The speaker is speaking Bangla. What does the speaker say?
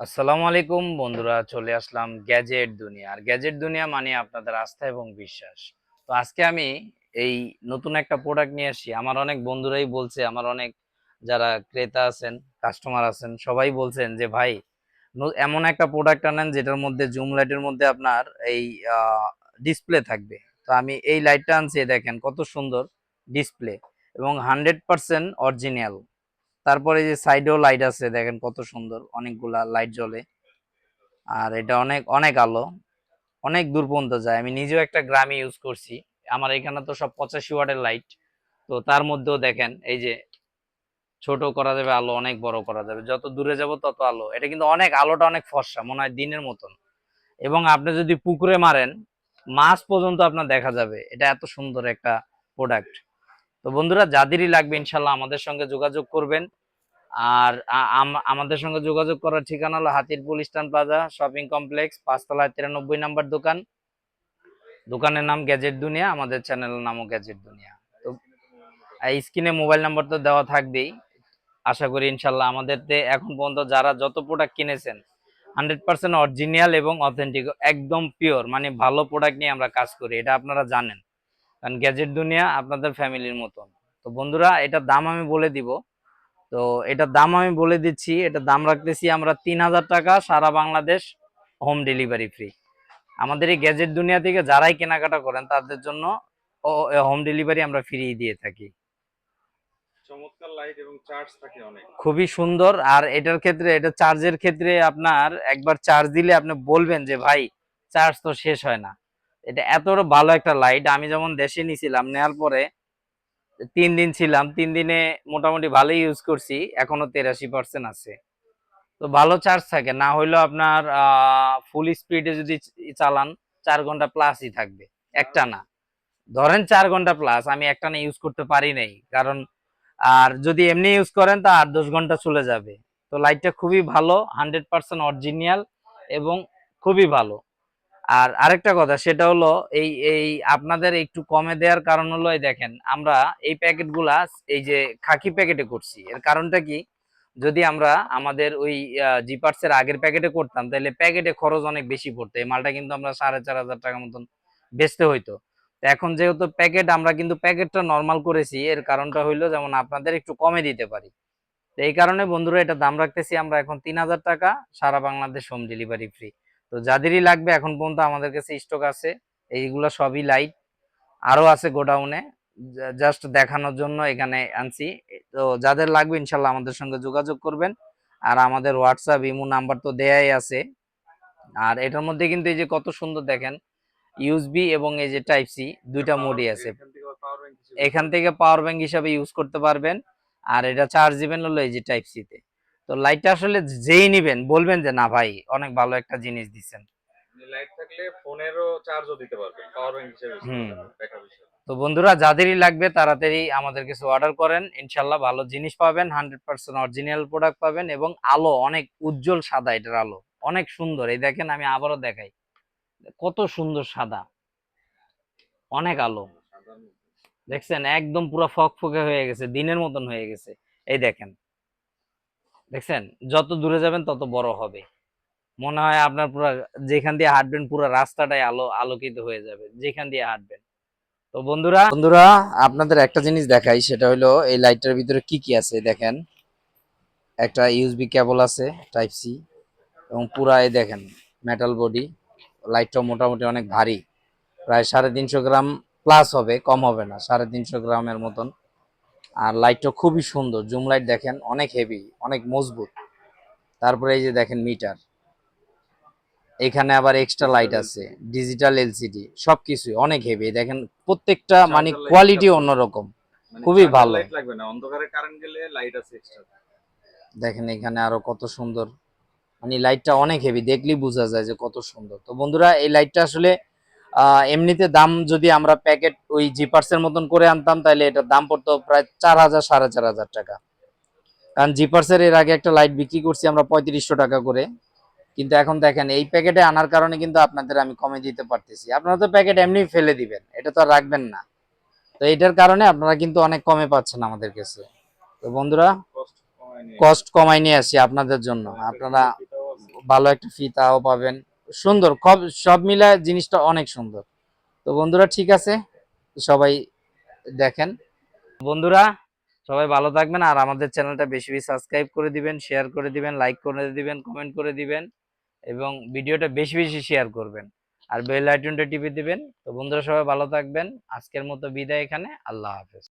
আসসালামু আলাইকুম বন্ধুরা, চলে আসলাম গ্যাজেট দুনিয়া। আর গ্যাজেট দুনিয়া মানে আপনাদের আস্থা এবং বিশ্বাস। তো আজকে আমি এই নতুন একটা প্রোডাক্ট নিয়ে আসি। আমার অনেক বন্ধুরাই বলছে, আমার অনেক যারা ক্রেতা আছেন কাস্টমার আছেন, সবাই বলছেন যে, ভাই এমন একটা প্রোডাক্ট আনেন যেটার মধ্যে জুম লাইটের মধ্যে আপনার এই ডিসপ্লে থাকবে। তো আমি এই লাইটটা আনছি দেখেন কত সুন্দর ডিসপ্লে এবং হান্ড্রেড পার্সেন্ট অরিজিনাল তারপরে যে সাইডেও লাইট আছে, দেখেন কত সুন্দর, অনেকগুলা লাইট জ্বলে। আর এটা অনেক অনেক আলো, অনেক দূর পর্যন্ত যায়। আমি নিজেও একটা গ্রামে ইউজ করছি। আমার এখানে তো সব পঁচাশি ওয়াটের লাইট তো তার মধ্যেও দেখেন, এই যে ছোট করা যাবে আলো, অনেক বড় করা যাবে। যত দূরে যাব তত আলো। এটা কিন্তু অনেক, আলোটা অনেক ফর্সা, মনে হয় দিনের মতন। এবং আপনি যদি পুকুরে মারেন, মাছ পর্যন্ত আপনার দেখা যাবে। এটা এত সুন্দর একটা প্রোডাক্ট তো বন্ধুরা, যাদেরই লাগবে, ইনশাল্লাহ আমাদের সঙ্গে যোগাযোগ করবেন। আর আম- আমাদের সঙ্গে যোগাযোগ করার ঠিকানা হলো Hatirpul stand plaza shopping complex পাঁচতলায় তিরানব্বই নাম্বার দোকান। দোকানের নাম গ্যাজেট দুনিয়া, আমাদের চ্যানেলের নামও গ্যাজেট দুনিয়া। তো স্ক্রিনে মোবাইল নাম্বার তো দেওয়া থাকবেই। আশা করি ইনশাল্লাহ আমাদের এখন পর্যন্ত যারা যত প্রোডাক্ট কিনেছেন হান্ড্রেড পার্সেন্ট অরিজিনাল এবং অথেন্টিক একদম পিওর মানে ভালো প্রোডাক্ট নিয়ে আমরা কাজ করি, এটা আপনারা জানেন। কারণ গ্যাজেট দুনিয়া আপনাদের ফ্যামিলির মতন। তো বন্ধুরা এটার দাম আমি বলে দিব। তো এটার দাম আমি বলে দিচ্ছি এটার দাম রাখতেছি আমরা তিন হাজার টাকা সারা বাংলাদেশ হোম ডেলিভারি ফ্রি আমাদের এই গ্যাজেট দুনিয়া থেকে যারাই কেনাকাটা করেন তাদের জন্য হোম ডেলিভারি আমরা ফ্রি দিয়ে থাকি। চমৎকার লাইট এবং চার্জ থাকে অনেক। খুবই সুন্দর আর এটার ক্ষেত্রে এটা চার্জের ক্ষেত্রে আপনার একবার চার্জ দিলে আপনি বলবেন যে ভাই চার্জ তো শেষ হয় না। এটা এত ভালো একটা লাইট আমি যেমন দেশে নিছিলাম নেওয়ার পরে তিন দিন ছিলাম, তিন দিনে মোটামুটি ভালোই ইউজ করছি, এখনও তেরাশি পার্সেন্ট আছে। তো ভালো চার্জ থাকে, না হইলেও আপনার ফুল স্পিডে যদি চালান, চার ঘণ্টা প্লাসই থাকবে, একটা না। ধরেন চার ঘণ্টা প্লাস আমি একটা না ইউজ করতে পারি নাই, কারণ আর যদি এমনি ইউজ করেন, তা আট দশ ঘণ্টা চলে যাবে। তো লাইটটা খুবই ভালো হান্ড্রেড পার্সেন্ট অরিজিনাল এবং খুবই ভালো। আর আরেকটা কথা, সেটা হলো এই এই আপনাদের একটু কমে দেওয়ার কারণ হলো, এই দেখেন, আমরা এই প্যাকেটগুলা, এই যে খাকি প্যাকেটে করছি। এর কারণটা কি? যদি আমরা আমাদের ওই জিপার্সের আগের প্যাকেটে করতাম, তাহলে প্যাকেটে খরচ অনেক বেশি পড়তো। এই মালটা কিন্তু আমরা সাড়ে চার হাজার টাকা মতন বেচতে হইতো। এখন যেহেতু প্যাকেট, আমরা কিন্তু প্যাকেটটা নর্মাল করেছি, এর কারণটা হইল যেমন আপনাদের একটু কমে দিতে পারি। এই কারণে বন্ধুরা, এটা দাম রাখতেছি আমরা এখন তিন হাজার টাকা, সারা বাংলাদেশ হোম ডেলিভারি ফ্রি। তো যাদেরই লাগবে এখন পর্যন্ত আমাদের কাছে স্টক আছে। এইগুলো সবই লাইট আরও আছে গোডাউনে। জাস্ট দেখানোর জন্য এখানে আনছি। তো যাদের লাগবে ইনশাল্লাহ আমাদের সঙ্গে যোগাযোগ করবেন। আর আমাদের হোয়াটসঅ্যাপ ইমো নাম্বার তো দেয়াই আছে। আর এটার মধ্যে কিন্তু এই যে কত সুন্দর দেখেন ইউএসবি এবং এই যে টাইপ সি দুইটা মোডই আছে। এখান থেকে পাওয়ার ব্যাংক হিসাবে। ইউজ করতে পারবেন। আর এটা চার্জ দিবেন হলো এই যে টাইপ সি তে লাইটটা আসলে যেই নিবেন বলবেন যে না ভাই অনেক ভালো একটা জিনিস দিচ্ছেন লাইট থাকলে ফোনেরও চার্জও দিতে পারবেন পাওয়ার ব্যাংক হিসেবে তো বন্ধুরা যাদেরই লাগবে তাড়াতাড়ি আমাদের কিছু অর্ডার করেন। ইনশাল্লাহ ভালো জিনিস পাবেন হান্ড্রেড পার্সেন্ট অরিজিনাল প্রোডাক্ট পাবেন এবং আলো অনেক উজ্জ্বল সাদা এটার আলো। অনেক সুন্দর। এই দেখেন আমি আবারও দেখাই। কত সুন্দর সাদা। অনেক আলো। দেখছেন? একদম পুরো ফকফকে হয়ে গেছে দিনের মতন হয়ে গেছে। এই দেখেন। দেখছেন? যত দূরে যাবেন তত বড় হবে। মনে হয় আপনার পুরো, যেখান দিয়ে হাঁটবেন পুরো রাস্তাটাই আলো, আলোকিত হয়ে যাবে, যেখান দিয়ে হাঁটবেন। তো বন্ধুরা বন্ধুরা, আপনাদের একটা জিনিস দেখাই, সেটা হলো এই লাইটটার ভিতরে কি কি আছে, দেখেন। একটা ইউএসবি কেবল আছে টাইপ সি এবং পুরা এই দেখেন মেটাল বডি লাইটটা মোটামুটি অনেক ভারী। প্রায় সাড়ে তিনশো গ্রাম প্লাস হবে, কম হবে না, সাড়ে তিনশো গ্রামের মতন। আর লাইটটা খুবই সুন্দর। জুম লাইট দেখেন অনেক হেভি অনেক মজবুত। তারপরে এই যে দেখেন মিটার এখানে আবার এক্সট্রা লাইট আছে ডিজিটাল এলসিডি সবকিছুই অনেক হেভি দেখেন প্রত্যেকটা মানে কোয়ালিটি অন্যরকম। মানে খুবই ভালো। লাগবে না অন্ধকারে কারেন্ট গেলে লাইট আছে এক্সট্রা দেখেন এখানে আরও কত সুন্দর। মানে লাইটটা অনেক হেভি দেখলেই বোঝা যায় যে কত সুন্দর। তো বন্ধুরা এই লাইটটা আসলে এমনিতে দাম যদি আমরা প্যাকেট ওই জিপার্সের মতন করে আনতাম তাহলে এটার দাম পড়তো প্রায় চার হাজার সাড়ে চার হাজার টাকা। কারণ জিপার্সের এর আগে একটা লাইট বিক্রি করছি আমরা পঁয়ত্রিশশো টাকা করে। কিন্তু এখন দেখেন এই প্যাকেটে আনার কারণে কিন্তু আপনাদের আমি কমে দিতে পারতেছি। আপনারা তো প্যাকেট এমনি ফেলে দিবেন এটা তো আর রাখবেন না। তো এটার কারণে আপনারা কিন্তু অনেক কমে পাচ্ছেন আমাদের কাছে। তো বন্ধুরা কস্ট কমাই নিয়ে আসি। আপনাদের জন্য। আপনারা ভালো একটা ফিতাও পাবেন। সুন্দর, সব- মিলায় জিনিসটা অনেক সুন্দর। তো বন্ধুরা, ঠিক আছে? সবাই দেখেন। বন্ধুরা, সবাই ভালো থাকবেন আর আমাদের চ্যানেলটা বেশি বেশি সাবস্ক্রাইব করে দিবেন, শেয়ার করে দিবেন, লাইক করে দিবেন, কমেন্ট করে দিবেন এবং ভিডিওটা বেশি বেশি শেয়ার করবেন আর বেল আইকনটা টিপে দিবেন। তো বন্ধুরা, সবাই ভালো থাকবেন। আজকের মতো বিদায় এখানে। আল্লাহ হাফেজ।